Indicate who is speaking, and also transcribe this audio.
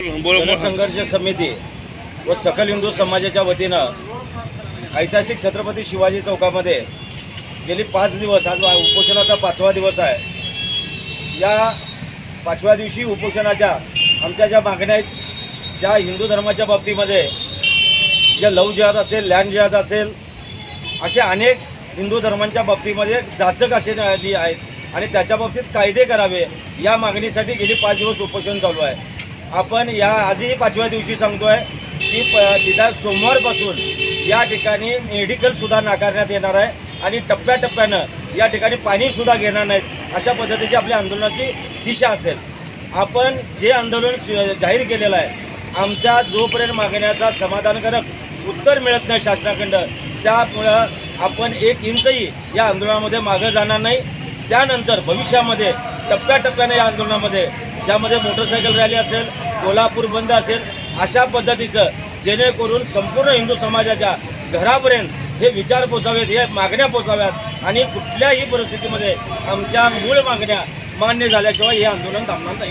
Speaker 1: संघर्ष
Speaker 2: जनसंघर्ष समिती व सकल हिंदू समाजाच्या वतीनं ऐतिहासिक छत्रपती शिवाजी चौकामध्ये गेली पाच दिवस आज उपोषणाचा पाचवा दिवस आहे. या पाचव्या दिवशी उपोषणाच्या आमच्या ज्या मागण्या आहेत ज्या हिंदू धर्माच्या बाबतीमध्ये ज्या लव जिहाद असेल लँड जिहाद असेल असे अनेक हिंदू धर्मांच्या बाबतीमध्ये जाचक असे आहेत आणि त्याच्या बाबतीत कायदे करावे या मागणीसाठी गेली पाच दिवस उपोषण चालू आहे. आपण या आजही पाचव्या दिवशी सांगतोय की प तिथं सोमवारपासून या ठिकाणी मेडिकलसुद्धा नाकारण्यात येणार आहे आणि टप्प्याटप्प्यानं या ठिकाणी पाणीसुद्धा घेणार नाहीत अशा पद्धतीची आपल्या आंदोलनाची दिशा असेल. आपण जे आंदोलन जाहीर केलेलं आहे आमच्या जोपर्यंत मागण्याचा समाधानकारक उत्तर मिळत नाही शासनाकडं त्यामुळं आपण एक इंचही या आंदोलनामध्ये मागं जाणार नाही. त्यानंतर भविष्यामध्ये टप्प्याटप्प्याने या आंदोलनामध्ये ज्यामध्ये मोटरसायकल रॅली असेल कोल्हापूर बंद असेल अशा पद्धतीचं जेणेकरून संपूर्ण हिंदू समाजाच्या घरापर्यंत हे विचार पोचावेत हे मागण्या पोचाव्यात आणि कुठल्याही परिस्थितीमध्ये आमच्या मूळ मागण्या मान्य झाल्याशिवाय हे आंदोलन थांबणार नाही.